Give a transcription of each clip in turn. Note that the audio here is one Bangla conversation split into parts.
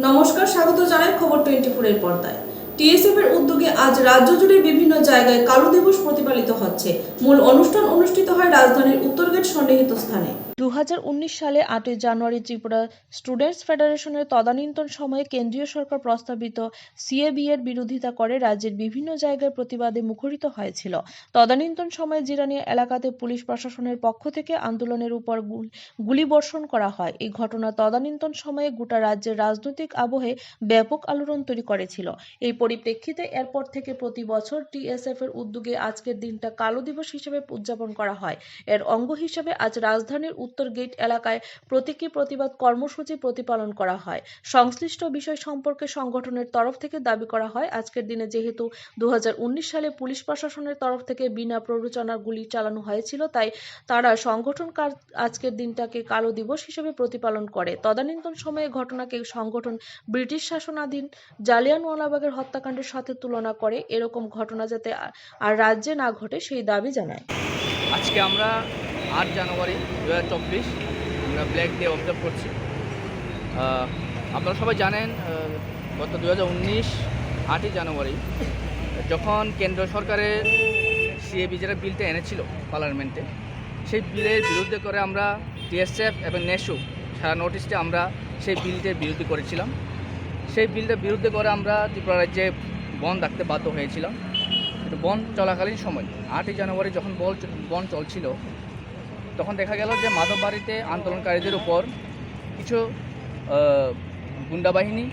নমস্কার স্বাগত জানাই খবর টোয়েন্টি ফোরের পর্দায়। উদ্যোগে আজ রাজ্য জুড়ে বিভিন্ন জায়গায় কালো দিবস প্রতিপালিত হচ্ছে। মূল অনুষ্ঠান অনুষ্ঠিত হয় রাজধানীর উত্তরগেট সন্নিহিত স্থানে। দু সালে আটই জানুয়ারি ত্রিপুরা স্টুডেন্টস ফেডারেশনের তদানীন্তন সময়ে কেন্দ্রীয় সরকার প্রস্তাবিত সিএবি এর বিরোধিতা করে রাজ্যের বিভিন্ন জায়গায় প্রতিবাদে মুখরিত হয়েছিল। তদানীন্তন সময়ে জিরানিয়া এলাকাতে পুলিশ প্রশাসনের পক্ষ থেকে আন্দোলনের উপর গুল- গুলিবর্ষণ করা হয়। এই ঘটনা তদানীন্তন সময়ে গোটা রাজ্যের রাজনৈতিক আবহে ব্যাপক আলোড়ন তৈরি করেছিল। এই পরিপ্রেক্ষিতে এরপর থেকে প্রতি বছর টিএসএফ এর উদ্যোগে আজকের দিনটা কালো দিবস হিসেবে উদযাপন করা হয়। এর অঙ্গ হিসেবে আজ রাজধানীর উত্তর গেট এলাকায় প্রতীকী প্রতিবাদ কর্মসূচি প্রতিপালন করা হয়। সংশ্লিষ্ট বিষয় সম্পর্কে সংগঠনের তরফ থেকে দাবি করা হয়, আজকের দিনে যেহেতু দু হাজার উনিশ সালে পুলিশ প্রশাসনের তরফ থেকে বিনা প্ররোচনার গুলি চালানো হয়েছিল, তাই তারা সংগঠন কার- আজকের দিনটাকে কালো দিবস হিসেবে প্রতিপালন করে। তদানীন্তন সময়ে ঘটনাকে সংগঠন ব্রিটিশ শাসনাধীন জালিয়ানওয়ালাবাগের হত্যাকাণ্ডের সাথে তুলনা করে এরকম ঘটনা যাতে আর- রাজ্যে না ঘটে সেই দাবি জানায়। আজকে আমরা আট জানুয়ারি দু হাজার চব্বিশ আমরা ব্ল্যাক ডে অবজার্ভ করছি। আপনারা সবাই জানেন গত দু হাজার উনিশ আটই জানুয়ারি, যখন কেন্দ্র সরকারের সিএবি যেটা বিলটা এনেছিল পার্লামেন্টে, সেই বিলের বিরুদ্ধে করে আমরা টিএসএফ এবং নেশু সারা ইস্টে আমরা সেই বিলটির বিরুদ্ধে করেছিলাম। সেই বিলটার বিরুদ্ধে করে আমরা ত্রিপুরা রাজ্যে বন ডাকতে বাধ্য হয়েছিলাম। বন চলাকালীন সময় আটই জানুয়ারি যখন বল বন চলছিল তখন দেখা গেল যে মাধববাড়িতে আন্দোলনকারীদের উপর কিছু আহ, গুন্ডা বাহিনী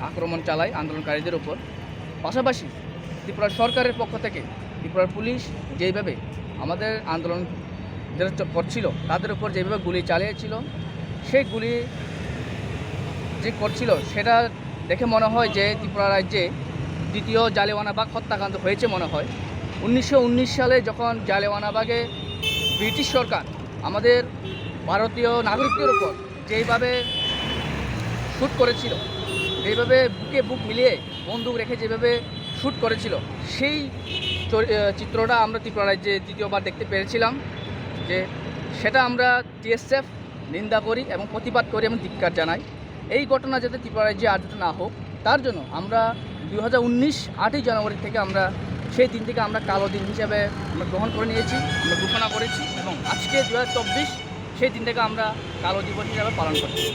আক্রমণ চালায় আন্দোলনকারীদের উপর। পাশাপাশি ত্রিপুরা সরকারের পক্ষ থেকে ত্রিপুরার পুলিশ যেইভাবে আমাদের আন্দোলন যারা করছিল তাদের উপর যেভাবে গুলি চালিয়েছিল সেই গুলি যে করছিল, সেটা দেখে মনে হয় যে ত্রিপুরা রাজ্যে দ্বিতীয় জালেওয়ানাবাগ হত্যাকাণ্ড হয়েছে মনে হয়। উনিশশো উনিশ সালে যখন জালেওয়ানাবাগে ব্রিটিশ সরকার আমাদের ভারতীয় নাগরিকদের উপর যেইভাবে শ্যুট করেছিল, যেইভাবে বুকে বুক মিলিয়ে বন্দুক রেখে যেভাবে শ্যুট করেছিল, সেই চিত্রটা আমরা ত্রিপুরা রাজ্যে দ্বিতীয়বার দেখতে পেরেছিলাম যে সেটা আমরা টিএসএফ নিন্দা করি এবং প্রতিবাদ করি এবং ধিক্কার জানাই। এই ঘটনা যাতে ত্রিপুরা রাজ্যে আর না হোক, তার জন্য আমরা দু হাজার উনিশ আটই জানুয়ারি থেকে আমরা সেই দিন থেকে আমরা কালো দিন হিসাবে আমরা গ্রহণ করে নিয়েছি, আমরা ঘোষণা করেছি এবং আজকে দু হাজার চব্বিশ সেই দিনটাকে আমরা কালো দিবস হিসাবে পালন করছি।